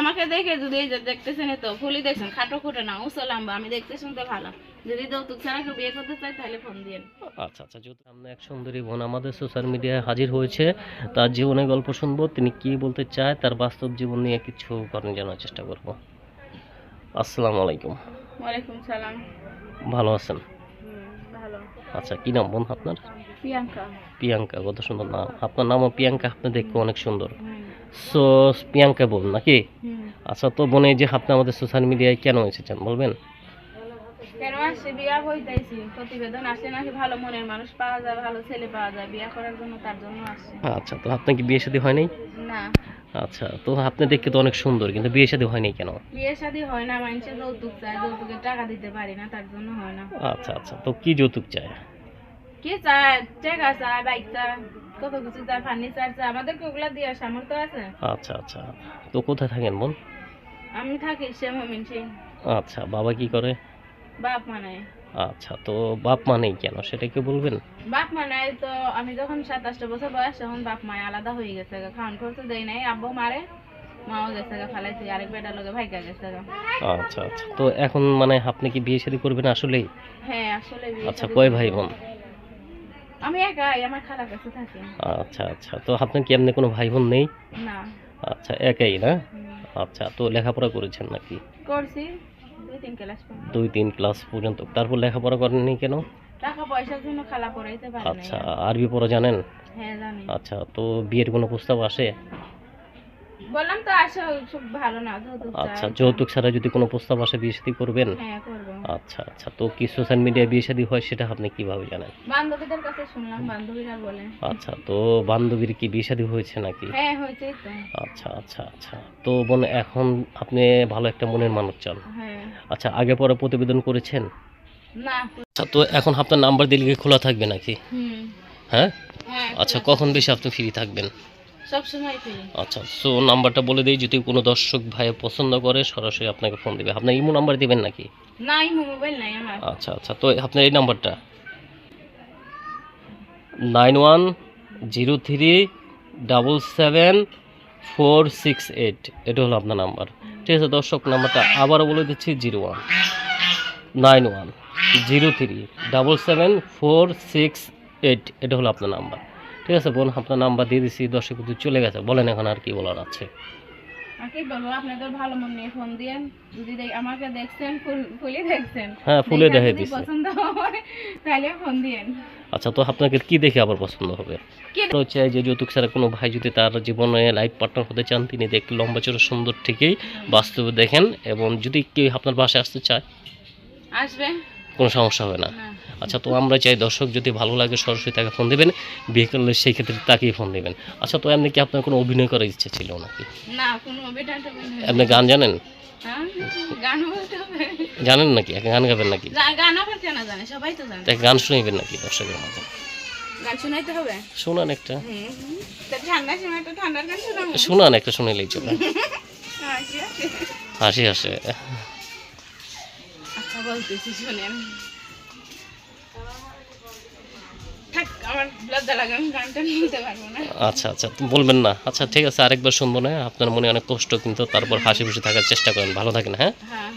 আমাকে দেখে যদি এই যে দেখতেছেন তো ফুলি দেখছেন খাটো খুঁটে না উঁচু লম্বা আমি দেখতে শুনতে ভালো। যদি যৌতুক ছাড়া কেউ বিয়ে করতে চাই তাহলে ফোন দিন আচ্ছা আচ্ছা যেহেতু সামনে এক সুন্দরী বোন আমাদের সোশ্যাল মিডিয়ায় হাজির হয়েছে। তার জীবনের গল্প শুনব তিনি কি বলতে চায় তার বাস্তব জীবন নিয়ে কিছু জানার চেষ্টা করব। আসসালামু আলাইকুম। ওয়ালাইকুম সালাম। ভালো আছেন? ভালো। আচ্ছা কি নাম বোন আপনার? প্রিয়াঙ্কা। প্রিয়াঙ্কা কত সুন্দর নাম। আপনার নামও প্রিয়াঙ্কা আপনি দেখতে অনেক সুন্দর। সো প্রিয়াঙ্কা বোন নাকি? আচ্ছা তো বোন এই যে আপনি আমাদের সোশ্যাল মিডিয়ায় কেন এসেছেন বলবেন? কেন আসছে বিয়া হইতেছি প্রতিবেদন আসে নাকি ভালো মনের মানুষ পাওয়া যায় ভালো ছেলে পাওয়া যায় বিয়া করার জন্য তার জন্য আসছে আচ্ছা তো আপনার কি বিয়ে শাদী হয় নাই? না। আচ্ছা তো আপনি দেখতে তো অনেক সুন্দর কিন্তু বিয়ে শাদী হয় নাই কেন? বিয়ে শাদী হয় না মানুষের যৌতুক চায় যৌতুকের টাকা দিতে পারি না তার জন্য হয় না। আচ্ছা আচ্ছা তো কি যৌতুক চায়? কি চায় টাকা চায় বাইক চায় কত কিছু চায় ফার্নিচার চায় আমাদের ওগুলা দিয়ে সামর্থ্য আছে? আচ্ছা আচ্ছা। তো কোথায় থাকেন বোন? আমি থাকি মমিন সিং আচ্ছা বাবা কি করে? বাপ মানে আচ্ছা তো বাপ মানেই কেন? সেটা কি বলবেন? বাপ মানে তো আমি যখন সাতাশটা বছর বয়স তখন বাপ মায় আলাদা হয়ে গেছে। খাওয়ান খরচ দেয় নাই আব্বু মারে মাও গেছে ফালাইছে আরেক বেটার লগে ভাইকা গেছে আচ্ছা আচ্ছা। তো এখন মানে আপনি কি বিয়ে শাদী করবেন আসলেই? হ্যাঁ আসলে আচ্ছা কয় ভাই বোন? আমি একাই আমার খালা কাছে থাকি। আচ্ছা আচ্ছা। তো আপনার কি এমনি কোনো ভাই বোন নেই? না। আচ্ছা একাই না? আচ্ছা তো লেখাপড়া করেছেন নাকি? করছি দুই তিন ক্লাস পর্যন্ত। দুই তিন ক্লাস পর্যন্ত। তারপর লেখাপড়া করেননি কেন? টাকা পয়সার জন্য খালা পড়াইতে পারি আচ্ছা আরবি পড়া জানেন? হ্যাঁ জানি। আচ্ছা তো বিয়ের কোনো প্রস্তাব আসে? বললাম তো আসে খুব ভালো না আচ্ছা যৌতুক ছাড়া যদি কোনো প্রস্তাব আসে বিয়ে শাদী করবেন? হ্যাঁ করব। আচ্ছা আচ্ছা। তো কি সোশ্যাল মিডিয়ায় বিয়ে শাদী হয় সেটা আপনি কীভাবে জানেন? বান্ধবীদের কাছে শুনলাম বান্ধবীরা বলে। আচ্ছা তো বান্ধবীর কি বিয়ে শাদী হয়েছে নাকি? হ্যাঁ হয়েছে তো। আচ্ছা আচ্ছা আচ্ছা। তো বোন এখন আপনি ভালো একটা মনের মানুষ চান। হ্যাঁ। আচ্ছা আগে পরে প্রতিবেদন করেছেন? না। আচ্ছা তো এখন আপনার নাম্বার দিলে কি খোলা থাকবে নাকি? হুম। হ্যাঁ? হ্যাঁ আচ্ছা কখন বেশি আপনি ফ্রি থাকবেন? আচ্ছা সো নাম্বারটা বলে দিই যদি কোনো দর্শক ভাই পছন্দ করে সরাসরি আপনাকে ফোন দেবে। আপনার ইমো নাম্বার দিবেন নাকি? নাই মোবাইল নাই আমার। আচ্ছা আচ্ছা তো আপনার এই নাম্বারটা? Nine one zero three double seven four six eight এটা হলো আপনার নাম্বার। ঠিক আছে দর্শক নাম্বারটা আবারও বলে দিচ্ছি zero one nine one zero three double seven four six eight এটা হলো আপনার নাম্বার। ঠিক আছে বোন আপনার নাম্বার দিয়ে দিচ্ছি দর্শক কিন্তু চলে গেছে। বলেন এখন আর কি বলার আছে। আর আপনাদের ভালো মন নিয়ে ফোন দিয়েন। যদি আমাকে দেখছেন ফুলে দেখছেন। হ্যাঁ ফুলে দেখে যদি পছন্দ হয় তাহলে ফোন দিয়েন। আচ্ছা তো আপনাকে কি দেখে আবার পছন্দ হবে? হচ্ছে যে যৌতুক ছাড়া কোনো ভাই যদি তার জীবনে লাইফ পার্টনার হতে চান তিনি দেখতে লম্বা চড়া সুন্দর থেকেই বাস্তবে দেখেন এবং যদি কেউ আপনার বাসায় আসতে চায় আসবে। কোনো সমস্যা হবে না। আচ্ছা তো আমরা চাই দর্শক যদি ভালো লাগে সরাসরি তাকে ফোন দেবেন বিয়ে করলে সেই ক্ষেত্রে তাকেই ফোন দেবেন। আচ্ছা তো এমনি কি আপনার কোনো অভিনয় করার ইচ্ছে ছিল নাকি। আপনি গান জানেন? হ্যাঁ জানেন নাকি? গান গাবেন নাকি? গান শুনাইবেন নাকি দর্শকের গান শোনান একটা। শোনান একটা চলে হ্যাঁ, হাসি হাসে। আচ্ছা বলতেছি শোনেন। আচ্ছা আচ্ছা বলবেন না। আচ্ছা ঠিক আছে আরেকবার শুনব না। আপনার মনে অনেক কষ্ট কিন্তু তারপর হাসি খুশি থাকার চেষ্টা করেন। ভালো থাকেন হ্যাঁ? হ্যাঁ।